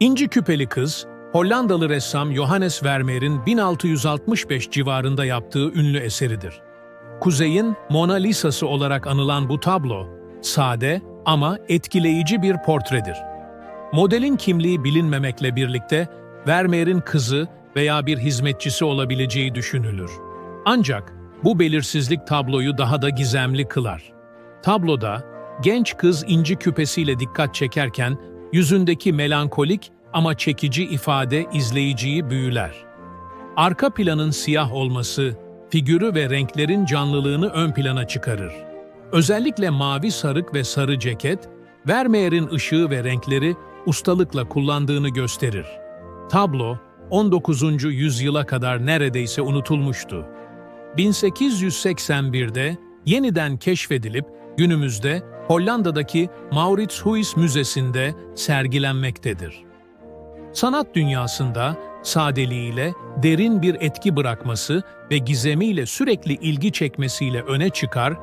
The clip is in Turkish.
İnci Küpeli Kız, Hollandalı ressam Johannes Vermeer'in 1665 civarında yaptığı ünlü eseridir. Kuzey'in Mona Lisa'sı olarak anılan bu tablo, sade ama etkileyici bir portredir. Modelin kimliği bilinmemekle birlikte Vermeer'in kızı veya bir hizmetçisi olabileceği düşünülür. Ancak bu belirsizlik tabloyu daha da gizemli kılar. Tabloda genç kız inci küpesiyle dikkat çekerken yüzündeki melankolik ama çekici ifade izleyiciyi büyüler. Arka planın siyah olması, figürü ve renklerin canlılığını ön plana çıkarır. Özellikle mavi sarık ve sarı ceket, Vermeer'in ışığı ve renkleri ustalıkla kullandığını gösterir. Tablo, 19. yüzyıla kadar neredeyse unutulmuştu. 1881'de yeniden keşfedilip günümüzde Hollanda'daki Mauritshuis Müzesi'nde sergilenmektedir. Sanat dünyasında sadeliğiyle derin bir etki bırakması ve gizemiyle sürekli ilgi çekmesiyle öne çıkar